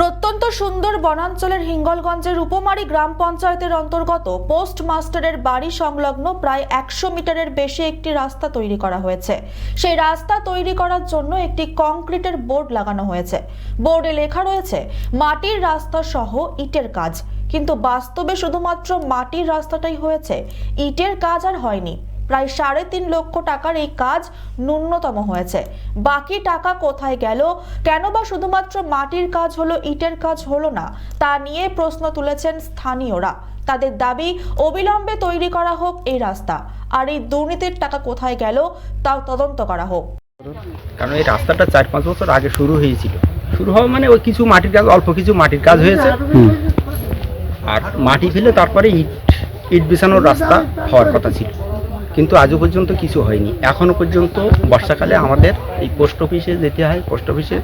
প্রত্যন্ত সুন্দর বনাঞ্চলের হিঙ্গলগঞ্জের উপমারি গ্রাম পঞ্চায়েতের অন্তর্গত পোস্ট মাস্টারের বাড়ি সংলগ্ন প্রায় একশো মিটারের বেশি একটি রাস্তা তৈরি করা হয়েছে। সেই রাস্তা তৈরি করার জন্য একটি কংক্রিটের বোর্ড লাগানো হয়েছে। বোর্ডে লেখা রয়েছে, মাটির রাস্তা সহ ইটের কাজ। কিন্তু বাস্তবে শুধুমাত্র মাটির রাস্তাটাই হয়েছে। ইটের কাজ আর হয়নি। প্রায় সাড়ে তিন লক্ষ টাকার এই কাজ ন্যূনতম হয়েছে। বাকি টাকা কোথায় গেল? কেন বা শুধুমাত্র মাটির কাজ হলো, ইটের কাজ হলো না? তা নিয়ে প্রশ্ন তুলেছেন স্থানীয়রা। তাদের দাবি, অবিলম্বে তৈরি করা হোক এই রাস্তা। আর এই দুর্নীতির টাকা কোথায় গেল, তাও তদন্ত করা হোক। কারণ এই রাস্তাটা চার পাঁচ বছর আগে শুরু হয়েছিল। শুরু হওয়া মানে ওই কিছু মাটির কাজ, অল্প কিছু মাটির কাজ হয়েছে। আর মাটি ফেলে তারপরে ইট ইট বিছানোর রাস্তা হওয়ার কথা ছিল। কিন্তু আজও পর্যন্ত কিছু হয়নি। এখনও পর্যন্ত বর্ষাকালে আমাদের এই পোস্ট অফিসে যেতে হয় পোস্ট অফিসে।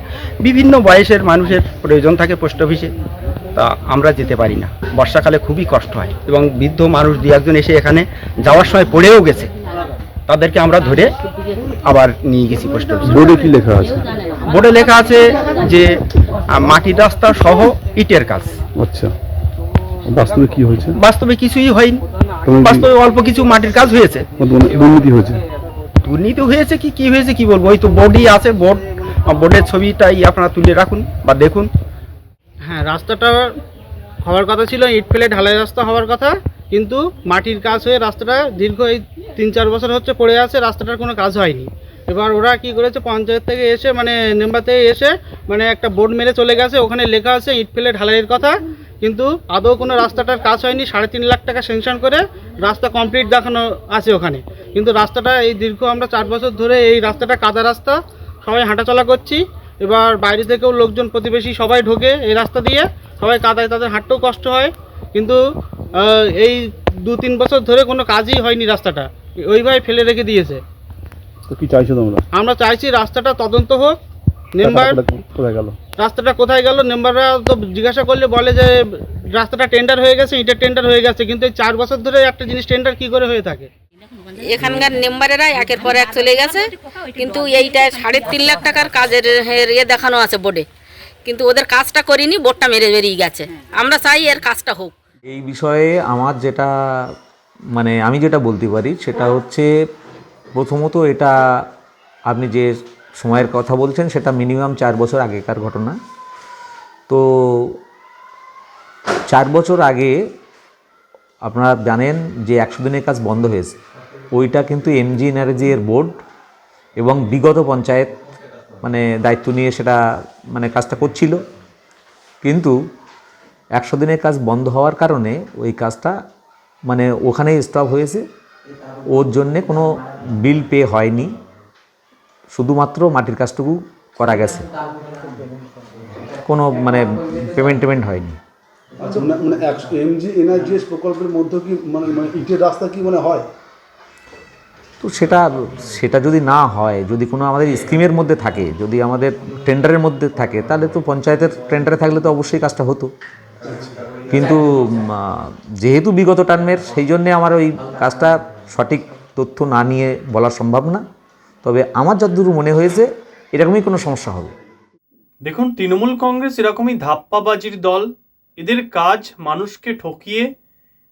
বিভিন্ন বয়সের মানুষের প্রয়োজন থাকে পোস্ট অফিসে তা আমরা যেতে পারি না। বর্ষাকালে খুবই কষ্ট হয় এবং বৃদ্ধ মানুষ দু একজন এসে এখানে যাওয়ার সময় পড়েও গেছে। তাদেরকে আমরা ধরে আবার নিয়ে গেছি পোস্ট অফিসে। বোর্ডে কি লেখা আছে? বোর্ডে লেখা আছে যে মাটির রাস্তা সহ ইটের কাজ। আচ্ছা। বাস্তবে কি হয়েছে? বাস্তবে কিছুই হয়নি। বাস্তবে অল্প কিছু মাটির কাজ হয়েছে। দুর্নী- দুর্নীতি হয়েছে। দুর্নীতি হয়েছে কি কি হয়েছে কি বলব? ওই তো বোর্ডই আছে বোর্ড বোর্ডের ছবিটাই আপনারা তুলে রাখুন বা দেখুন। হ্যাঁ রাস্তাটা হওয়ার কথা ছিল ইট ফেলে ঢালাই রাস্তা হওয়ার কথা কিন্তু মাটির কাজ হয়ে রাস্তাটা দীর্ঘ এই তিন চার বছর হচ্ছে পড়ে আছে রাস্তাটার কোনো কাজ হয়নি। এবার ওরা কি করেছে পঞ্চায়েত থেকে এসে মানে নেম্বার থেকে এসে মানে একটা বোর্ড মেরে চলে গেছে ওখানে লেখা আছে ইট ফেলে ঢালাইয়ের কথা। কিন্তু আদৌ কোনো রাস্তাটার কাজ হয়নি সাড়ে তিন লাখ টাকা সেংশন করে রাস্তা কমপ্লিট দেখানো আছে ওখানে। কিন্তু রাস্তাটা এই দীর্ঘ আমরা চার বছর ধরে এই রাস্তাটা কাদা রাস্তা সবাই হাঁটাচলা করছি। এবার বাইরে থেকেও লোকজন প্রতিবেশী সবাই ঢোকে এই রাস্তা দিয়ে সবাই কাদায় তাদের হাঁটতেও কষ্ট হয়। কিন্তু এই দু তিন বছর ধরে কোনো কাজই হয়নি রাস্তাটা। ওইভাবে ফেলে রেখে দিয়েছে। তো কি চাইছো তোমরা? আমরা চাইছি রাস্তাটা তদন্ত হোক মেম্বার কোথায় গেল? রাস্তাটা কোথায় গেল? মেম্বাররা তো জিজ্ঞাসা করলে বলে যে রাস্তাটা টেন্ডার হয়ে গেছে ইটের টেন্ডার হয়ে গেছে কিন্তু এই চার বছর ধরে একটা জিনিস টেন্ডার কি করে হয়ে থাকে? এখানকার মেম্বারেরা একের পর এক চলে গেছে কিন্তু এইটা সাড়ে তিন লাখ টাকার কাজের ইয়ে দেখানো আছে বোর্ডে কিন্তু ওদের কাজটা করিনি বোর্ডটা মেরে বেরিয়ে গেছে। আমরা চাই এর কাজটা হোক। এই বিষয়ে আমার যেটা মানে আমি যেটা বলতে পারি সেটা হচ্ছে প্রথমত এটা আপনি যে সময়ের কথা বলছেন, সেটা মিনিমাম চার বছর আগেকার ঘটনা। তো চার বছর আগে আপনারা জানেন যে একশো দিনের কাজ বন্ধ হয়েছে। ওইটা কিন্তু এমজি এনার্জি এর বোর্ড এবং বিগত পঞ্চায়েত মানে দায়িত্ব নিয়ে সেটা মানে কাজটা করছিল। কিন্তু একশো দিনের কাজ বন্ধ হওয়ার কারণে ওই কাজটা মানে ওখানেই স্টপ হয়েছে। ওর জন্যে কোনো বিল পে হয়নি। শুধুমাত্র মাটির কাজটুকু করা গেছে। কোনো মানে পেমেন্ট টেমেন্ট হয়নি। আচ্ছা মানে মানে এমজি এনআরজিএস প্রকল্পের মধ্যে কি মানে মানে ইটের রাস্তা কি মানে হয়? তো সেটা সেটা যদি না হয় যদি কোনো আমাদের স্কিমের মধ্যে থাকে যদি আমাদের টেন্ডারের মধ্যে থাকে তাহলে তো পঞ্চায়েতের টেন্ডারে থাকলে তো অবশ্যই কাজটা হতো। কিন্তু যেহেতু বিগত টার্মের সেই জন্যে আমার ওই কাজটা সঠিক তথ্য না নিয়ে বলা সম্ভব না। তবে আমার যতদূর মনে হয়েছে, এরকমই কোনো সমস্যা হবে। দেখুন, তৃণমূল কংগ্রেস এরকমই ধাপ্পাবাজির দল। এদের কাজ মানুষকে ঠকিয়ে,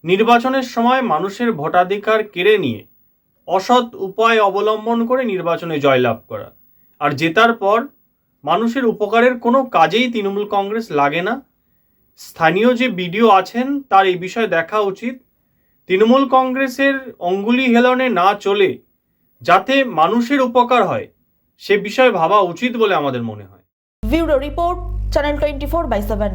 নির্বাচনের সময় মানুষের ভোটাধিকার কেড়ে নিয়ে, অসৎ উপায় অবলম্বন করে নির্বাচনে জয়লাভ করা। আর জেতার পর মানুষের উপকারের কোনো কাজেই তৃণমূল কংগ্রেস লাগে না। স্থানীয় যে বিডিও আছেন, তার এই বিষয়ে দেখা উচিত। তৃণমূল কংগ্রেসের অঙ্গুলি হেলনে না চলে যাতে মানুষের উপকার হয়, সে বিষয়ে ভাবা উচিত বলে আমাদের মনে হয়। Bureau report, channel twenty four by seven.